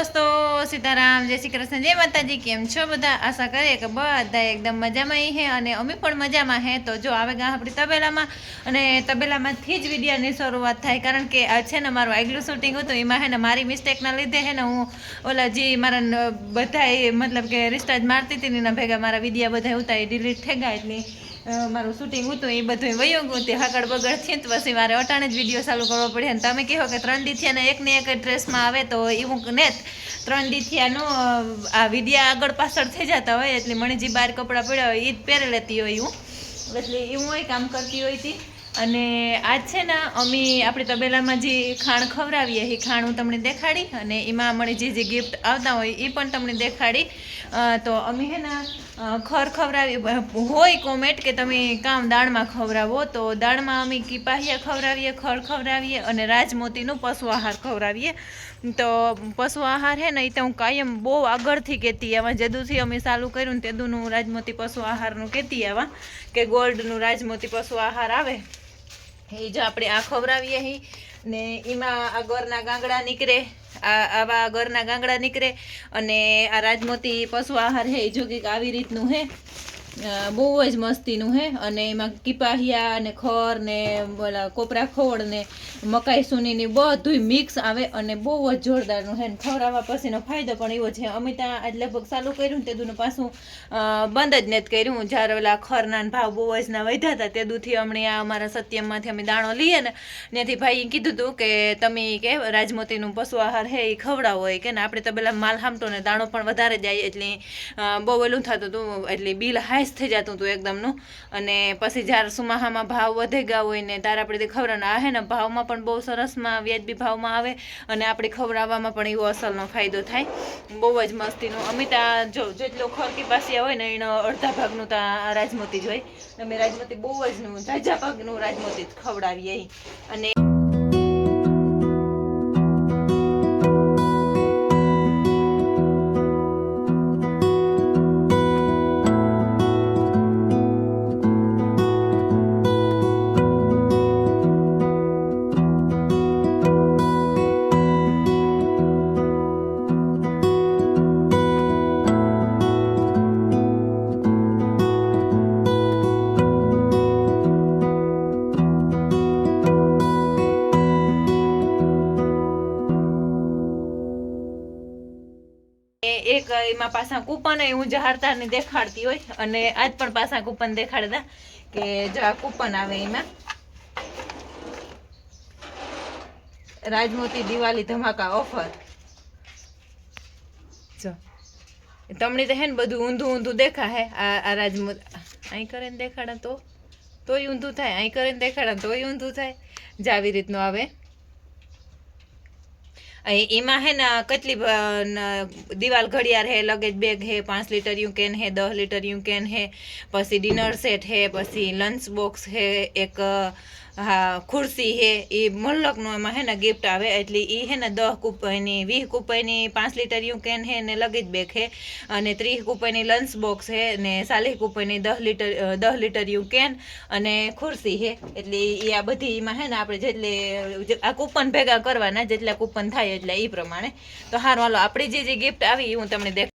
દોસ્તો, સીતારામ, જય શ્રી કૃષ્ણ, જય માતાજી, કેમ છો બધા? આશા કરીએ કે બધા એકદમ મજામાં હે અને અમે પણ મજામાં હે. તો જો આવે ગા આપણી તબેલામાં અને તબેલામાંથી જ વિડીયાની શરૂઆત થાય. કારણ કે આ છે ને મારું આગલું શૂટિંગ હતું, એમાં હે ને મારી મિસ્ટેકના લીધે હે ને હું ઓલા જે મારા બધા મતલબ કે રિસ્ટાર્જ મારતી હતી ને એના ભેગા મારા વિડીયા બધા હતા ડિલીટ થઈ ગયા એટલે મારું શૂટિંગ હતું, એ બધું વયું ગયું. તે હકડ બગડ થયું તો પછી મારે અટાણે જ વીડિયો ચાલુ કરવો પડે અને તમે કહો કે ત્રણ દિથિયાના એક ને એક ડ્રેસમાં આવે તો એવું ને ત્રણ દી આ વિડીયા આગળ પાછળ થઈ જતા હોય, એટલે મણીજી બહાર કપડાં પડ્યા હોય એ જ પહેરી લેતી હોય હું. એટલે એવું હોય કામ કરતી હોય હતી. અને આજ છે ને, અમે આપણે તબેલામાં જે ખાણ ખવડાવીએ એ ખાણ હું તમને દેખાડી અને એમાં મને જે જે ગિફ્ટ આવતા હોય એ પણ તમને દેખાડી. તો અમે હે ને ખર ખવડાવી હોય કોમેન્ટ કે તમે કામ દાળમાં ખવડાવો, તો દાળમાં અમે કિપાહિયા ખવડાવીએ, ખર ખવડાવીએ અને રાજમોતીનું પશુ આહાર ખવડાવીએ. તો પશુ આહાર હે ને, એ તો હું કાયમ બહુ આગળથી કહેતી આવા. જદુથી અમે ચાલુ કર્યું ને, તેદુનું રાજમોતી પશુ આહારનું કહેતી આવા કે ગોલ્ડનું રાજમોતી પશુ આહાર આવે. એ જો આપણે આ ખવડાવીએ હી ને એમાં આ ગોરના ગાંગડા નીકળે, આ આવા ગોરના ગાંગડા નીકળે અને આ રાજમોતી પશુ આહાર હે જો કંઈક આવી રીતનું હે. બહુ જ મસ્તીનું હે. અને એમાં કિપાહિયા ને ખર ને બોલા કોપરા ખોળ ને મકાઈ સુનીની બધુંય મિક્સ આવે અને બહુ જ જોરદારનું હે. ને ખવડાવવા પછીનો ફાયદો પણ એવો છે. અમે ત્યાં આજ લગભગ ચાલુ કર્યું તે દૂધનું પાછું બંધ જ નથી કર્યું. જ્યારે ઓલા ખરના ભાવ બહુ જ ના વધ્યા હતા તે દૂધથી અમને આ અમારા સત્યમમાંથી અમે દાણો લઈએ ને, ત્યાંથી ભાઈએ કીધું હતું કે તમે કે રાજમોતીનું પશુ આહાર હે એ ખવડાવો. હોય કે ને આપણે તો પેલા માલ હામટો ને દાણો પણ વધારે જાય એટલે બહુ ઓલું થતું હતું એટલે બિલ હાઈસ થઈ જતું હતું એકદમનું અને પછી જ્યારે સુમાહામાં ભાવ વધે ગયા હોય ને, ત્યારે આપણે તે ખવડાવવાનું આ હે ને, ભાવમાં પણ બહુ સરસમાં વ્યાજબી ભાવમાં આવે અને આપણે ખવડાવવામાં પણ એવો અસલનો ફાયદો થાય. બહુ જ મસ્તીનું. અમે ત્યાં જો, જેટલો ખરકી પાસે હોય ને, એનો અડધા ભાગનું ત્યાં રાજમોતી જ હોય. અમે રાજમોતી બહુ જ નું ભાગનું રાજમોતી જ ખવડાવીએ. અને એક એમાં પાછા કૂપન હું જહારતાને દેખાડતી હોય, અને આજ પણ પાછા કૂપન દેખાડતા કે જો આ કૂપન આવે એમાં. રાજમોતી દિવાળી ધમાકા ઓફર જો. તમને તો હે ને બધું ઊંધું ઊંધું દેખા હે આ આ અહીં કરીને દેખાડે તો તોય ઊંધું થાય. અહીં કરીને દેખાડે તોય ઊંધું થાય. જે આવી રીતનું આવે. એમાં હે ને કેટલી દિવાલ ઘડિયાળ હે લગેજ બેગ હે, પાંચ લીટર યુ કેન હે, દસ લીટર યુ કેન હે, પછી ડિનર સેટ હે, પછી લંચ બોક્સ હે, એક હા ખુરશી હે એ મલકનું એમાં હે ને ગિફ્ટ આવે એટલે એ હે ને દસ કુપાયની વીસ કુપાયની પાંચ લીટરિયું કેન હે ને લગેજ બેગ હે અને ત્રીસ કુપાયની લંચ બોક્સ હે ને ચાલીસ કુપાયની દસ લીટર અ, દસ લીટર યુ કેન અને ખુરશી હે એટલે એ આ બધી એમાં હે ને આપણે જેટલે આ કૂપન ભેગા કરવાના જેટલા કૂપન થાય એટલે એ પ્રમાણે. તો હારું હાલો આપણી જે જે ગિફ્ટ આવી એ હું તમને દેખ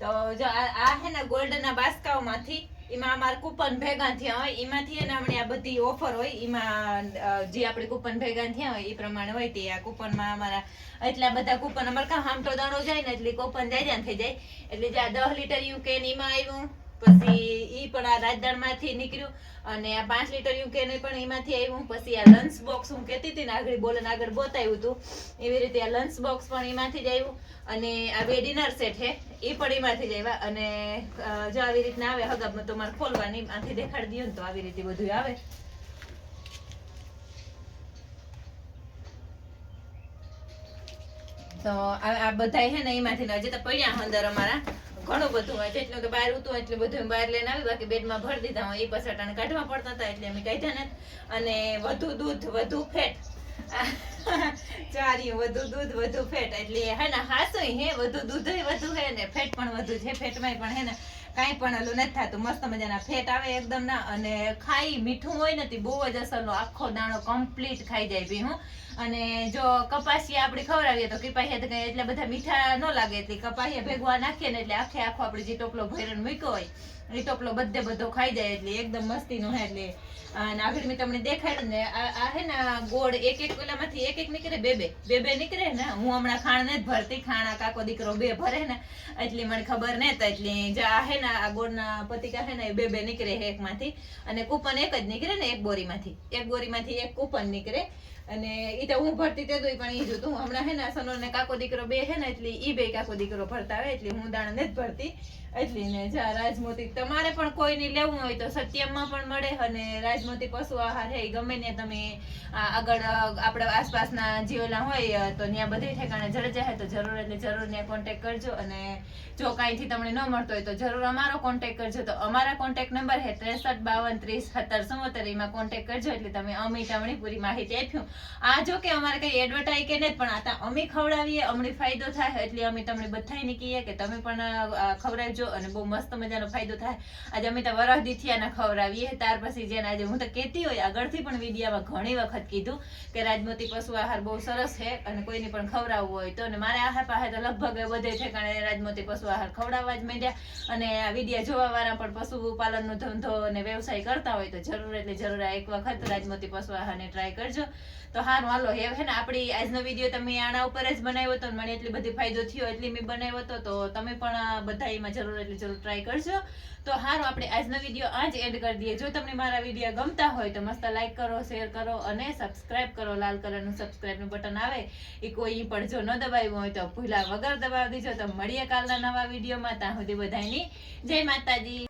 તો જો આ હે ને ગોલ્ડના બાસ્કાઓમાંથી એમાં અમારા કૂપન ભેગા થયા હોય, એમાંથી એને હમણાં આ બધી ઓફર હોય, એમાં જે આપણે કૂપન ભેગા થયા હોય, એ પ્રમાણે હોય તે આ કૂપનમાં અમારા એટલા બધા કૂપન. અમારે કાં હામટો દાણો જાય ને એટલે કૂપન જાય જાય થઈ જાય. એટલે જે આ દસ લીટર યુકેન એમાં આવ્યું પછી ઈ પણ આ રાજદાણમાંથી નીકળ્યું અને આ પાંચ લીટર યુકેને પણ એમાંથી આવ્યું. પછી આ લંચ બોક્સ હું કહેતી હતી આગળ બોલે આગળ બતાવ્યું હતું. એવી રીતે આ લંચ બોક્સ પણ એમાંથી જ આવ્યું અને આ બે ડિનર સેટ હે એ પણ એમાંથી જ આવ્યા. અને જો આવી રીતના આવે હગામાં તો મારે ખોલવાની, આથી દેખાડી દઈએ ને તો આવી રીતે બધું આવે. તો આ બધા હે ને એમાંથી હજી તો પડ્યા અંદર અમારા. ઘણું બધું હોય જેટલું તો બહાર ઉતું એટલું બધું બહાર લઈને આવી. બાકી બેડમાં ભરી દીધા હોય, એ પસાટાને કાઢવા પડતા હતા, એટલે અમે કાઢ્યા ને અને વધુ દૂધ, વધુ ફેટ. ચારી વધુ દૂધ, વધુ ફેટ. એટલે હે ને, હાસુય હે, વધુ દૂધ વધુ હે ને, ફેટ પણ વધુ છે ફેટમાં પણ હે ને, કાંઈ પણ ઓલું નથી થતું. મસ્ત મજાના ફેટ આવે એકદમ ના. અને ખાઈ મીઠું હોય ને બહુ જ અસરનો આખો દાણો કમ્પ્લીટ ખાઈ જાય ભી હું. અને જો કપાસિયા આપણે ખવડાવીએ તો કપાસિયા તો એટલા બધા મીઠા ન લાગે. એટલે કપાસિયા ભેગવા નાખીએ ને એટલે આખે આખો આપણે જે ટોપલો ભૈરણ મૂક્યો હોય, એ ટોપલો બધે બધો ખાઈ જાય એટલે એકદમ મસ્તીનો હે એટલે. અને આગળ મેં તમને દેખાડ્યું ને, આ હે ને ગોળ એક એક પેલામાંથી એક એક નીકળે, બે બે બે બે નીકળે ને, હું હમણાં ખાણ નથી ભરતી, ખાણા કાકો દીકરો બે ભરે ને, એટલે મને ખબર ને તો એટલે જે હે ને, આ ગોળના પતિકા હે ને બે બે નીકળે હે એકમાંથી. અને કૂપન એક જ નીકળે ને, એક બોરીમાંથી. એક બોરીમાંથી એક કૂપન નીકળે. અને એ તો હું ભરતી તે દોઈ પણ ઈ જોતું હમણાં હે ને સનો ને કાકો દીકરો બે હે ને એટલે ઈ બે કાકો દીકરો ભરતા હોય, એટલે હું દાણા જ ભરતી. એટલે ને જા રાજમોતી. તમારે પણ કોઈને લેવું હોય તો સત્યમમાં પણ મળે અને રાજમોતી પશુ આહાર હે ગમે ને તમે આગળ આપણા આસપાસના જીવોના હોય તો ત્યાં બધે ઠેકાણે જડે જાય તો જરૂર એટલે જરૂર ને કોન્ટેક્ટ કરજો. અને જો કાંઈથી તમને ન મળતો હોય તો જરૂર અમારો કોન્ટેક કરજો. તો અમારા કોન્ટેક્ટ નંબર છે ત્રેસઠ બાવન ત્રીસ સત્તર ચુમ્મોતેર એમાં કોન્ટેક્ટ કરજો એટલે તમે અમી તમને પૂરી માહિતી આપ્યું. આ જો કે અમારે કંઈ એડવર્ટાઈઝ કે નહીં પણ આ અમે ખવડાવીએ અમને ફાયદો થાય એટલે અમે તમને બધાને કહીએ કે તમે પણ અ, ખવડાવજો અને બહુ મસ્ત મજાનો ફાયદો થાય. આજે અમે તો વરસ દીથિયાના ખવડાવીએ, ત્યાર પછી જેને આજે હું તો કહેતી હોય, આગળથી પણ વિડીયામાં ઘણી વખત કીધું કે રાજમતી પશુ આહાર બહુ સરસ છે અને કોઈને પણ ખવડાવવું હોય તો. અને મારે આહાર પાસે તો લગભગ બધે ઠેકાણે રાજમતી પશુ આહાર ખવડાવવા જ માંડ્યા. અને આ વિડીયા જોવા વાળા પણ પશુપાલનનો ધંધો અને વ્યવસાય કરતા હોય તો જરૂર એટલે જરૂર એક વખત રાજમોતી પશુ આહારને ટ્રાય કરજો. તો હારું, હાલો હે હે ને આપણી આજનો વીડિયો તમે આના ઉપર જ બનાવ્યો હતો મને એટલી બધી ફાયદો થયો એટલી મેં બનાવ્યો હતો તો તમે પણ બધા એમાં જરૂર એટલે જરૂર ટ્રાય કરજો. તો હારું, આપણે આજનો વીડિયો આ જ એડ કરી દઈએ. જો તમને મારા વીડિયો ગમતા હોય તો મસ્ત લાઈક કરો શેર કરો અને સબસ્ક્રાઇબ કરો. લાલ કલરનું સબસ્ક્રાઇબનું બટન આવે. એ કોઈ પણ જો ન દબાવ્યું હોય તો ભૂલા વગર દબાવી દેજો. તો મળીએ કાલના નવા વિડીયોમાં ત્યાં સુધી બધાની જય માતાજી.